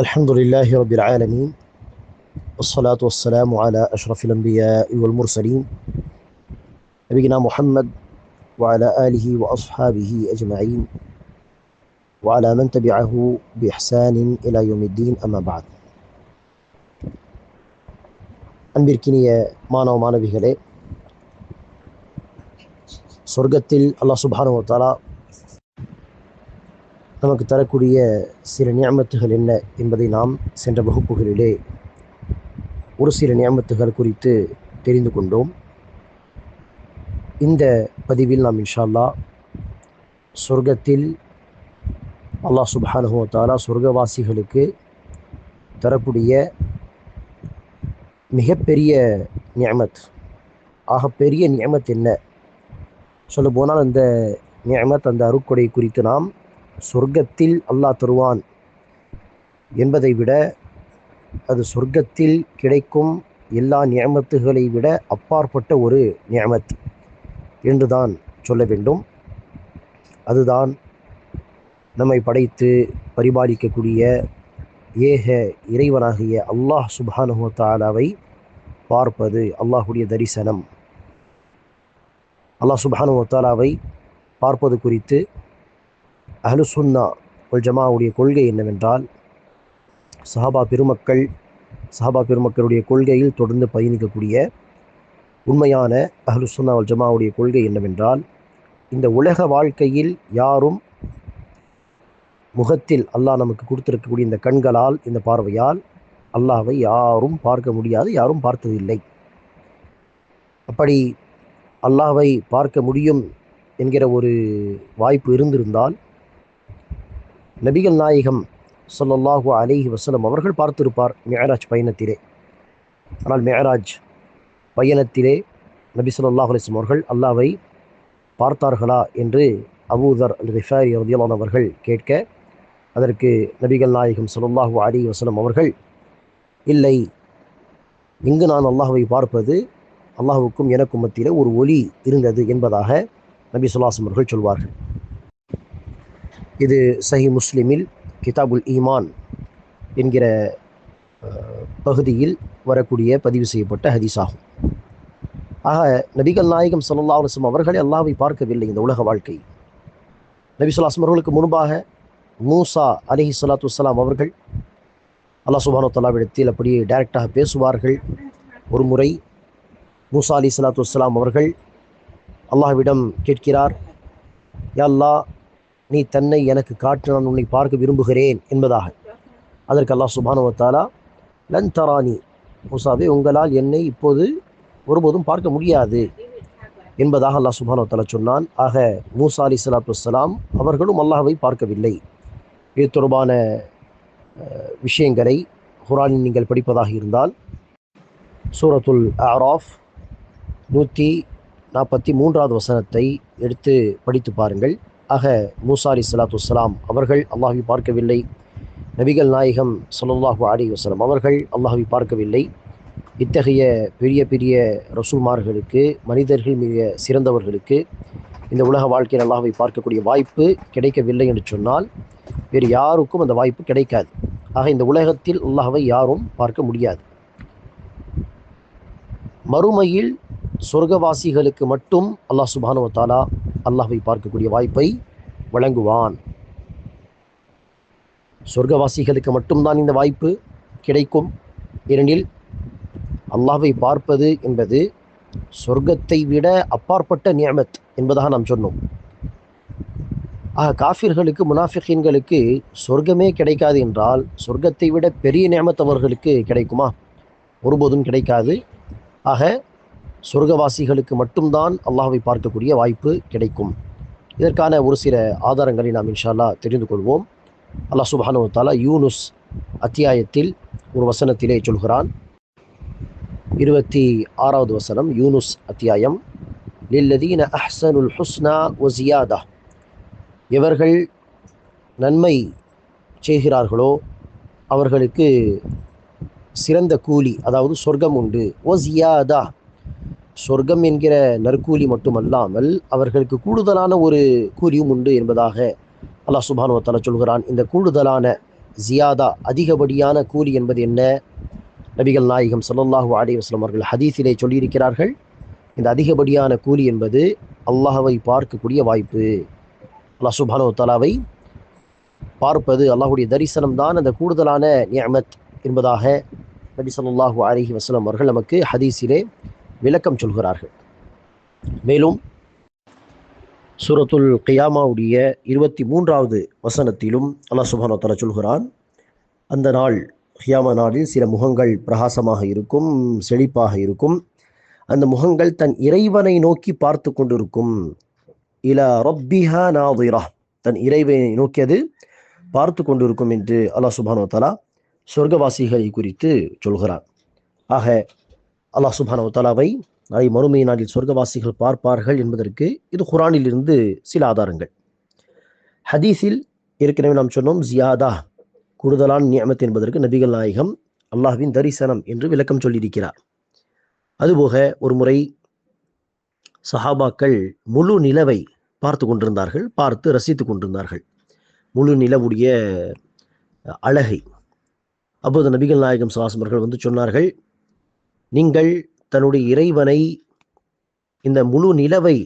الحمد لله رب العالمين والصلاة والسلام على أشرف الأنبياء والمرسلين نبينا محمد وعلى آله وأصحابه أجمعين وعلى من تبعه بإحسان إلى يوم الدين أما بعد அன்பிற்கினிய மாணவ மாணவிகளே சொர்க்கத்தில் அல்லாஹ் சுபானு தாலா நமக்கு தரக்கூடிய சில நியமத்துகள் என்ன என்பதை நாம் சென்ற வகுப்புகளிலே ஒரு சில நியமத்துகள் குறித்து தெரிந்து கொண்டோம். இந்த பதிவில் நாம் இன்ஷா அல்லாஹ் சொர்க்கத்தில் அல்லாஹ் சுப்ஹானஹு தாலா சொர்க்கவாசிகளுக்கு தரக்கூடிய மிகப்பெரிய நியமத். ஆகப்பெரிய நியமத் என்ன? சொல்ல போனால் அந்த நியமத் அந்த அருக்கொடை குறித்து நாம் சொர்க்கத்தில் அல்லாஹ் தருவான் என்பதை விட அது சொர்க்கத்தில் கிடைக்கும் எல்லா நியமத்துகளை விட அப்பாற்பட்ட ஒரு நியமத் என்றுதான் சொல்ல வேண்டும். அதுதான் நம்மை படைத்து பரிபாலிக்கக்கூடிய ஏக இறைவனாகிய அல்லாஹ் சுபானுஹு தாலாவை பார்ப்பது அல்லாஹுடைய தரிசனம். அல்லாஹ் சுபானுஹு தாலாவை பார்ப்பது குறித்து அஹ்லு உல் ஜமாவுடைய கொள்கை என்னவென்றால் சஹாபா பெருமக்கள் சஹாபா பெருமக்களுடைய கொள்கையில் தொடர்ந்து பயணிக்கக்கூடிய உண்மையான அஹ்லு சுன்னா உல் ஜமாவுடைய கொள்கை என்னவென்றால் இந்த உலக வாழ்க்கையில் யாரும் முகத்தில் அல்லாஹ் நமக்கு கொடுத்திருக்கக்கூடிய இந்த கண்களால் இந்த பார்வையால் அல்லாவை யாரும் பார்க்க முடியாது யாரும் பார்த்ததில்லை. அப்படி அல்லாவை பார்க்க முடியும் என்கிற ஒரு வாய்ப்பு இருந்திருந்தால் நபிகள் நாயகம் சொல்லல்லாஹு அலைஹி வசலம் அவர்கள் பார்த்திருப்பார் மேராஜ் பயணத்திலே. ஆனால் மேராஜ் பயணத்திலே நபி சொல்லாஹு அலிஸ்லம் அவர்கள் அல்லாவை பார்த்தார்களா என்று அபூதர் அல் ரிஃபாரி ரதியலான் அவர்கள் கேட்க அதற்கு நபிகள் நாயகம் சொல்லாஹு அலி வசலம் அவர்கள் இல்லை இங்கு நான் அல்லாஹுவை பார்ப்பது அல்லாஹுக்கும் எனக்கும் மத்தியில் ஒரு ஒலி இருந்தது என்பதாக நபி சொல்லாசம் அவர்கள் சொல்வார்கள். இது சஹி முஸ்லிமில் கிதாபுல் ஈமான் என்கிற பகுதியில் வரக்கூடிய பதிவு செய்யப்பட்ட ஹதீஸ் ஆகும் ஆக நபிகள் நாயகம் சல்லா அலுவலம் அவர்களே அல்லாவை பார்க்கவில்லை இந்த உலக வாழ்க்கை. நபி சொல்லாஸ்லம் அவர்களுக்கு முன்பாக மூசா அலிஹி சலாத்து வலாம் அவர்கள் அல்லாஹ் சுபானோ தலாவிடத்தில் அப்படியே டைரக்டாக பேசுவார்கள். ஒரு முறை மூசா அலி சலாத்து வலாம் அவர்கள் அல்லாஹ்விடம் கேட்கிறார் யா அல்லா நீ தன்னை எனக்கு காற்று நான் உன்னை பார்க்க விரும்புகிறேன் என்பதாக. அதற்கு அல்லாஹ் சுபானுவத்தாலா லன் தரானி மூசாவே உங்களால் என்னை இப்போது ஒருபோதும் பார்க்க முடியாது என்பதாக அல்லாஹ் சுபானுவத்தாலா சொன்னான். ஆக மூசா அலி சலாத்து வலாம் அவர்களும் அல்லாஹவை பார்க்கவில்லை. இது தொடர்பான விஷயங்களை குரானில் நீங்கள் படிப்பதாக இருந்தால் சூரத்துல் ஆராஃப் நூற்றி நாற்பத்தி மூன்றாவது வசனத்தை எடுத்து படித்து பாருங்கள். ஆக மூசா அலி சலாத்து வலாம் அவர்கள் அல்லாஹை பார்க்கவில்லை. நபிகள் நாயகம் சொல்லல்லாஹு அலி வசலம் அவர்கள் அல்லாஹை பார்க்கவில்லை. இத்தகைய பெரிய பெரிய ரசூல்மார்களுக்கு மனிதர்கள் மிக சிறந்தவர்களுக்கு இந்த உலக வாழ்க்கையில் அல்லாஹை பார்க்கக்கூடிய வாய்ப்பு கிடைக்கவில்லை என்று சொன்னால் வேறு யாருக்கும் அந்த வாய்ப்பு கிடைக்காது. ஆக இந்த உலகத்தில் அல்லாஹவை யாரும் பார்க்க முடியாது. மறுமையில் சொர்க்கவாசிகளுக்கு மட்டும் அல்லாஹ் சுபானுவத்தாலா அல்லாஹை பார்க்கக்கூடிய வாய்ப்பை வழங்குவான். சொர்க்கவாசிகளுக்கு மட்டும்தான் இந்த வாய்ப்பு கிடைக்கும். ஏனெனில் அல்லாஹை பார்ப்பது என்பது சொர்க்கத்தை விட அப்பாற்பட்ட நியமத் என்பதாக நாம் சொன்னோம். ஆக காஃபிர்களுக்கு முனாஃபிகின்களுக்கு சொர்க்கமே கிடைக்காது என்றால் சொர்க்கத்தை விட பெரிய நியமத் அவர்களுக்கு கிடைக்குமா? ஒருபோதும் கிடைக்காது. ஆக சொர்க்கவாசிகளுக்கு மட்டும்தான் அல்லாஹை பார்க்கக்கூடிய வாய்ப்பு கிடைக்கும். இதற்கான ஒரு சில ஆதாரங்களை நாம் இன்ஷால்லா தெரிந்து கொள்வோம். அல்லாஹ் சுபானு தாலா யூனுஸ் அத்தியாயத்தில் ஒரு வசனத்திலே சொல்கிறான். இருபத்தி ஆறாவது வசனம் யூனுஸ் அத்தியாயம். லில்லதீன அஹ்சனுல் ஹுஸ்னா ஒசியாதா எவர்கள் நன்மை செய்கிறார்களோ அவர்களுக்கு சிறந்த கூலி அதாவது சொர்க்கம் உண்டு. ஒசியாதா சொர்க்கம் என்கிற நற்கூலி மட்டுமல்லாமல் அவர்களுக்கு கூடுதலான ஒரு கூலியும் உண்டு என்பதாக அல்லாஹ் சுபானுவத்தால சொல்கிறான். இந்த கூடுதலான ஜியாதா அதிகப்படியான கூலி என்பது என்ன? நபிகள் நாயகம் சல்லாஹூ அலைஹி வஸல்லம் அவர்கள் ஹதீஸிலே சொல்லியிருக்கிறார்கள். இந்த அதிகப்படியான கூலி என்பது அல்லாஹவை பார்க்கக்கூடிய வாய்ப்பு. அல்லாஹ் சுபானுவத்தாலாவை பார்ப்பது அல்லாஹுடைய தரிசனம் தான் அந்த கூடுதலான நியமத் என்பதாக நபி ஸல்லல்லாஹு அலிஹி வஸ்லம் அவர்கள் நமக்கு ஹதீஸிலே விளக்கம் சொல்கிறார்கள். மேலும் சூரத்துல் கியாமாவுடைய இருபத்தி மூன்றாவது வசனத்திலும் அல்லா சுபானோத்தலா சொல்கிறான் அந்த நாள் ஹியாமா நாளில் சில முகங்கள் பிரகாசமாக இருக்கும் செழிப்பாக இருக்கும். அந்த முகங்கள் தன் இறைவனை நோக்கி பார்த்து கொண்டிருக்கும். இல ரப்பிஹா நாதிரா தன் இறைவனை நோக்கியது பார்த்து கொண்டிருக்கும் என்று அல்லா சுபானோ தலா சொர்க்கவாசிகளை குறித்து சொல்கிறான். ஆக அல்லாஹ் சுபான வ நாளை மறுமை நாளில் சொர்க்கவாசிகள் பார்ப்பார்கள் என்பதற்கு இது குரானில் இருந்து சில ஆதாரங்கள். ஹதீஸில் ஏற்கனவே நாம் சொன்னோம் ஜியாதா கூடுதலான நியமத் என்பதற்கு நபிகள் நாயகம் அல்லாஹ்வின் தரிசனம் என்று விளக்கம் சொல்லியிருக்கிறார். அதுபோக ஒரு முறை சஹாபாக்கள் முழு நிலவை பார்த்து கொண்டிருந்தார்கள் பார்த்து ரசித்து கொண்டிருந்தார்கள். முழு நிலவுடைய அழகை. அப்போது நபிகள் நாயகம் சுவாசமர்கள் வந்து சொன்னார்கள் நீங்கள் தன்னுடைய இறைவனை இந்த முழு நிலவை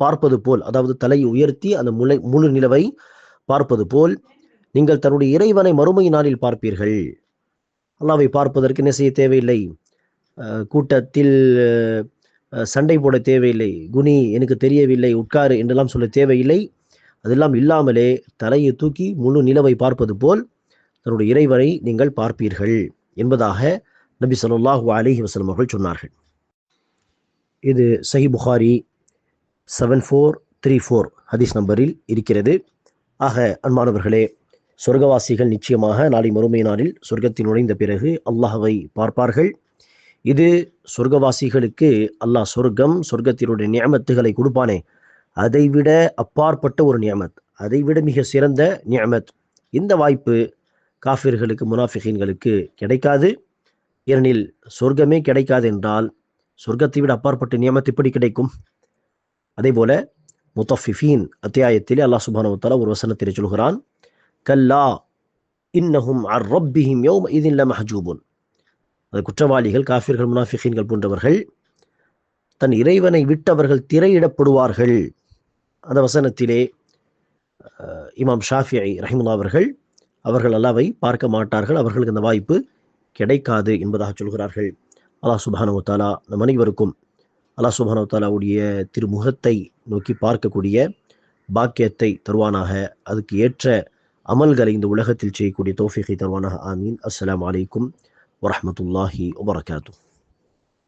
பார்ப்பது போல் அதாவது தலையை உயர்த்தி அந்த முளை முழு நிலவை பார்ப்பது போல் நீங்கள் தன்னுடைய இறைவனை மறுமை நாளில் பார்ப்பீர்கள். அல்லாவை பார்ப்பதற்கு என்ன செய்ய தேவையில்லை? கூட்டத்தில் சண்டை போட தேவையில்லை. குனி எனக்கு தெரியவில்லை உட்காரு என்றெல்லாம் சொல்ல தேவையில்லை. அதெல்லாம் இல்லாமலே தலையை தூக்கி முழு நிலவை பார்ப்பது போல் தன்னுடைய இறைவனை நீங்கள் பார்ப்பீர்கள் என்பதாக நபி சொல்லாஹு அலிஹி வசலம் அவர்கள் சொன்னார்கள். இது Sahih Bukhari seven four three four ஹதீஸ் நம்பரில் இருக்கிறது. ஆக அன்பானவர்களே சொர்க்கவாசிகள் நிச்சயமாக நாளை மறுமை நாளில் சொர்க்கத்தில் நுழைந்த பிறகு அல்லாஹவை பார்ப்பார்கள். இது சொர்க்கவாசிகளுக்கு அல்லாஹ் சொர்க்கம் சொர்க்கத்தினுடைய நியமத்துகளை கொடுப்பானே. அதைவிட அப்பாற்பட்ட ஒரு நியமத் அதைவிட மிக சிறந்த நியமத். இந்த வாய்ப்பு காஃபிர்களுக்கு முனாஃபிகின்களுக்கு கிடைக்காது. ஏனெனில் சொர்க்கமே கிடைக்காது என்றால் சொர்க்கத்தை விட அப்பாற்பட்ட நியமத்து எப்படி கிடைக்கும்? அதே போல முத்தஃபிஃபீன் அத்தியாயத்திலே அல்லாஹ் சுப்ஹானஹு ஒரு வசனத்திலே சொல்கிறான் கல்லா இன்னஹும் அர் ரப்பிஹிம் யௌம இதின் லமஹஜூபுன். அது குற்றவாளிகள் காஃபிர்கள் முனாஃபிகீன்கள் போன்றவர்கள் தன் இறைவனை விட்டவர்கள் திரையிடப்படுவார்கள். அந்த வசனத்திலே இமாம் ஷாஃபி ரஹிமுல்லா அவர்கள் அவர்கள் அல்லாவை பார்க்க மாட்டார்கள். அவர்களுக்கு அந்த வாய்ப்பு கிடைக்காது என்பதாக சொல்கிறார்கள். அல்லாஹ் சுப்ஹானஹு தாலா நம் அனைவருக்கும் அல்லாஹ் சுப்ஹானஹு தாலாவுடைய திருமுகத்தை நோக்கி பார்க்கக்கூடிய பாக்கியத்தை தருவானாக. அதுக்கு ஏற்ற அமல்களை இந்த உலகத்தில் செய்யக்கூடிய தோஃபிகை தருவானாக. ஆமீன். அஸ்லாம் வலைக்கும் வரமத்துல்லாஹி வபரகாத்துஹ்.